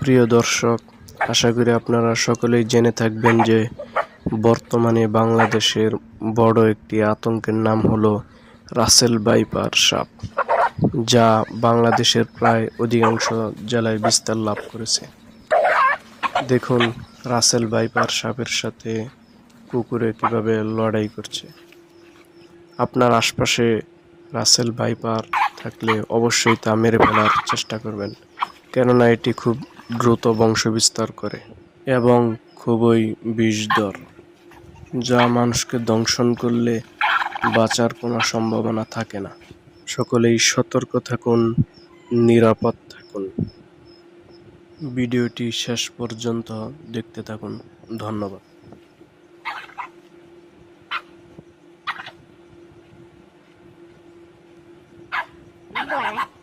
প্রিয় দর্শক, আশা করি আপনারা সকলেই জেনে থাকবেন যে বর্তমানে বাংলাদেশের বড় একটি আতঙ্কের নাম হলো রাসেল বাইপার সাপ, যা বাংলাদেশের প্রায় অধিকাংশ জেলায় বিস্তার লাভ করেছে। দেখুন রাসেল বাইপার সাপের সাথে কুকুরে কীভাবে লড়াই করছে। আপনার আশপাশে রাসেল বাইপার থাকলে অবশ্যই তা মেরে ফেলার চেষ্টা করবেন, কেননা এটি খুব দ্রুত বংশবিস্তার করে এবং খুবই বিষধর, যা মানুষকে দংশন করলে বাঁচার কোনো সম্ভাবনা থাকে না। সকলেই সতর্ক থাকুন, নিরাপদ থাকুন। ভিডিওটি শেষ পর্যন্ত দেখতে থাকুন। ধন্যবাদ। Yeah.